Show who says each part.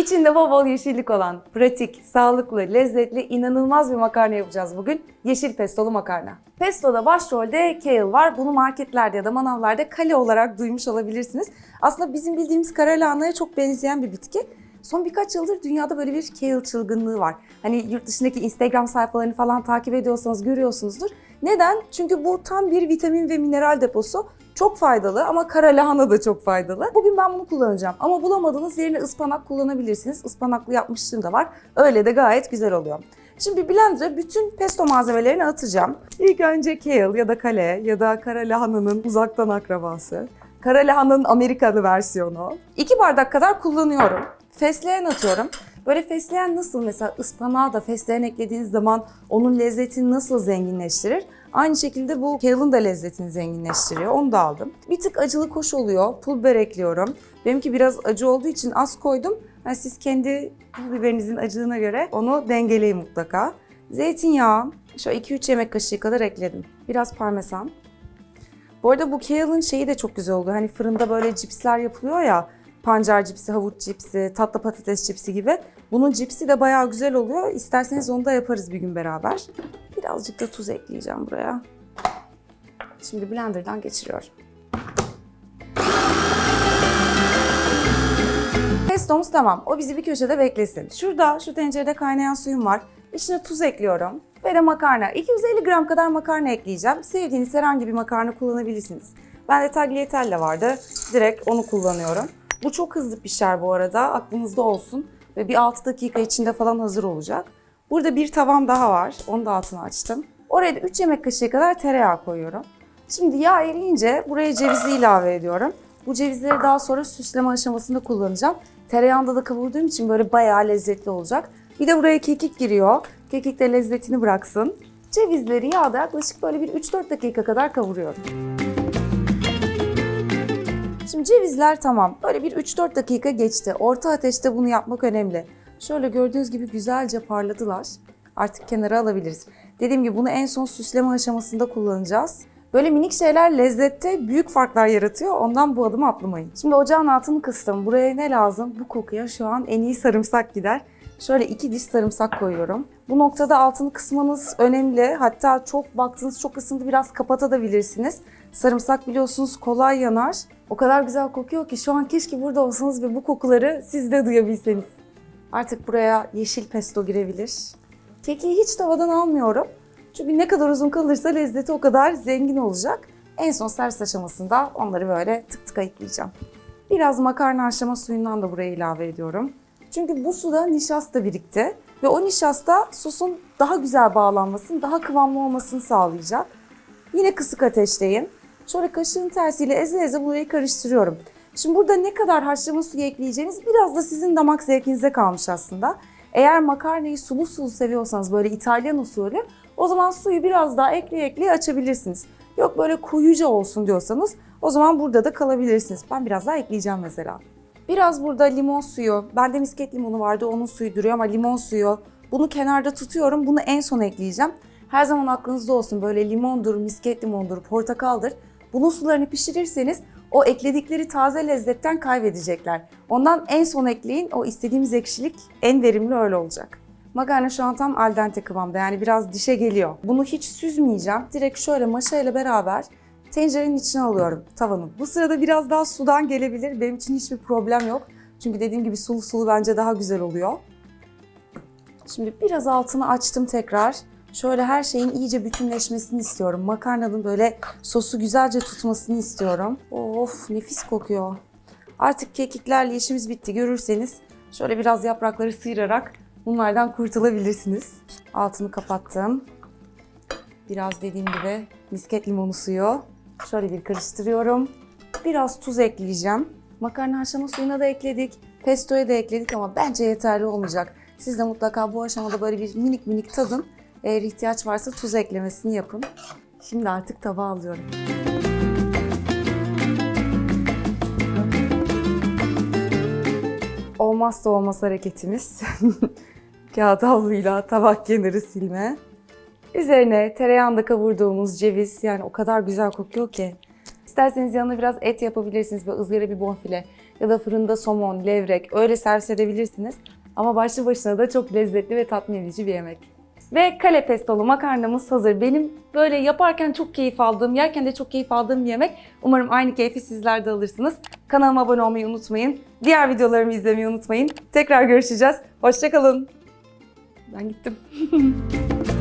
Speaker 1: İçinde bol bol yeşillik olan, pratik, sağlıklı, lezzetli, inanılmaz bir makarna yapacağız bugün. Yeşil pestolu makarna. Pesto'da başrolde kale var. Bunu marketlerde ya da manavlarda kale olarak duymuş olabilirsiniz. Aslında bizim bildiğimiz kara lahanaya çok benzeyen bir bitki. Son birkaç yıldır dünyada böyle bir kale çılgınlığı var. Hani yurt dışındaki Instagram sayfalarını falan takip ediyorsanız görüyorsunuzdur. Neden? Çünkü bu tam bir vitamin ve mineral deposu. Çok faydalı ama kara lahana da çok faydalı. Bugün ben bunu kullanacağım ama bulamadığınız yerine ıspanak kullanabilirsiniz. Ispanaklı yapmışlığım da var. Öyle de gayet güzel oluyor. Şimdi blender'a bütün pesto malzemelerini atacağım. İlk önce kale ya da kale ya da kara lahananın uzaktan akrabası. Kara lahananın Amerikalı versiyonu. 2 bardak kadar kullanıyorum. Fesleğen atıyorum. Böyle fesleğen nasıl mesela ıspanağa da fesleğen eklediğiniz zaman onun lezzetini nasıl zenginleştirir? Aynı şekilde bu kale'ın da lezzetini zenginleştiriyor. Onu da aldım. Bir tık acılık hoş oluyor. Pul biber ekliyorum. Benimki biraz acı olduğu için az koydum. Yani siz kendi pul biberinizin acılığına göre onu dengeleyin mutlaka. Zeytinyağı şöyle 2-3 yemek kaşığı kadar ekledim. Biraz parmesan. Bu arada bu kale'ın şeyi de çok güzel oluyor. Hani fırında böyle cipsler yapılıyor ya. Pancar cipsi, havuç cipsi, tatlı patates cipsi gibi. Bunun cipsi de bayağı güzel oluyor. İsterseniz onu da yaparız bir gün beraber. Birazcık da tuz ekleyeceğim buraya. Şimdi blenderdan geçiriyorum. Pestomuz tamam. O bizi bir köşede beklesin. Şurada şu tencerede kaynayan suyum var. İçine tuz ekliyorum. Ve de makarna. 250 gram kadar makarna ekleyeceğim. Sevdiğiniz herhangi bir makarna kullanabilirsiniz. Bende tagliatelle vardı. Direkt onu kullanıyorum. Bu çok hızlı pişer bu arada. Aklınızda olsun. Ve bir 6 dakika içinde falan hazır olacak. Burada bir tavam daha var. Onu da altını açtım. Oraya da 3 yemek kaşığı kadar tereyağı koyuyorum. Şimdi yağ eriyince buraya cevizi ilave ediyorum. Bu cevizleri daha sonra süsleme aşamasında kullanacağım. Tereyağında da kavurduğum için böyle bayağı lezzetli olacak. Bir de buraya kekik giriyor. Kekik de lezzetini bıraksın. Cevizleri yağda yaklaşık böyle bir 3-4 dakika kadar kavuruyorum. Şimdi cevizler tamam. Böyle bir 3-4 dakika geçti. Orta ateşte bunu yapmak önemli. Şöyle gördüğünüz gibi güzelce parladılar. Artık kenara alabiliriz. Dediğim gibi bunu en son süsleme aşamasında kullanacağız. Böyle minik şeyler lezzette büyük farklar yaratıyor. Ondan bu adımı atlamayın. Şimdi ocağın altını kıstım. Buraya ne lazım? Bu kokuya şu an en iyi sarımsak gider. Şöyle iki diş sarımsak koyuyorum. Bu noktada altını kısmanız önemli. Hatta çok baktınız çok ısındı biraz kapatabilirsiniz. Sarımsak biliyorsunuz kolay yanar. O kadar güzel kokuyor ki şu an keşke burada olsanız ve bu kokuları siz de duyabilseniz. Artık buraya yeşil pesto girebilir. Kekiği hiç tavadan almıyorum. Çünkü ne kadar uzun kalırsa lezzeti o kadar zengin olacak. En son servis aşamasında onları böyle tık tık ayıklayacağım. Biraz makarna haşlama suyundan da buraya ilave ediyorum. Çünkü bu suda nişasta birikti ve o nişasta sosun daha güzel bağlanmasını, daha kıvamlı olmasını sağlayacak. Yine kısık ateşteyim. Şöyle kaşığın tersiyle eze eze burayı karıştırıyorum. Şimdi burada ne kadar haşlama suyu ekleyeceğiniz biraz da sizin damak zevkinize kalmış aslında. Eğer makarnayı sulu sulu seviyorsanız böyle İtalyan usulü o zaman suyu biraz daha ekleye ekleye açabilirsiniz. Yok böyle koyuca olsun diyorsanız o zaman burada da kalabilirsiniz. Ben biraz daha ekleyeceğim mesela. Biraz burada limon suyu, bende misket limonu vardı onun suyu duruyor ama limon suyu. Bunu kenarda tutuyorum, bunu en son ekleyeceğim. Her zaman aklınızda olsun böyle limondur, misket limondur, portakaldır. Bunun sularını pişirirseniz o ekledikleri taze lezzetten kaybedecekler. Ondan en son ekleyin, o istediğimiz ekşilik en verimli öyle olacak. Makarna şu an tam al dente kıvamda yani biraz dişe geliyor. Bunu hiç süzmeyeceğim. Direkt şöyle maşa ile beraber tencerenin içine alıyorum tavanın. Bu sırada biraz daha sudan gelebilir. Benim için hiçbir problem yok. Çünkü dediğim gibi sulu sulu bence daha güzel oluyor. Şimdi biraz altını açtım tekrar. Şöyle her şeyin iyice bütünleşmesini istiyorum. Makarnanın böyle sosu güzelce tutmasını istiyorum. Of nefis kokuyor. Artık kekiklerle işimiz bitti görürseniz şöyle biraz yaprakları sıyırarak bunlardan kurtulabilirsiniz. Altını kapattım. Biraz dediğim gibi misket limonu suyu. Şöyle bir karıştırıyorum. Biraz tuz ekleyeceğim. Makarna haşlama suyuna da ekledik. Pestoya da ekledik ama bence yeterli olmayacak. Siz de mutlaka bu aşamada böyle bir minik minik tadın. Eğer ihtiyaç varsa tuz eklemesini yapın. Şimdi artık tabağa alıyorum. Olmazsa olmaz hareketimiz. Kağıt havluyla tabak kenarı silme. Üzerine tereyağında kavurduğumuz ceviz yani o kadar güzel kokuyor ki. İsterseniz yanına biraz et yapabilirsiniz böyle ızgara bir bonfile. ya da fırında somon, levrek öyle servis edebilirsiniz. Ama başlı başına da çok lezzetli ve tatmin edici bir yemek. Ve kale pestolu makarnamız hazır. Benim böyle yaparken çok keyif aldığım, yerken de çok keyif aldığım bir yemek. Umarım aynı keyfi sizler de alırsınız. Kanalıma abone olmayı unutmayın. Diğer videolarımı izlemeyi unutmayın. Tekrar görüşeceğiz. Hoşçakalın. Ben gittim.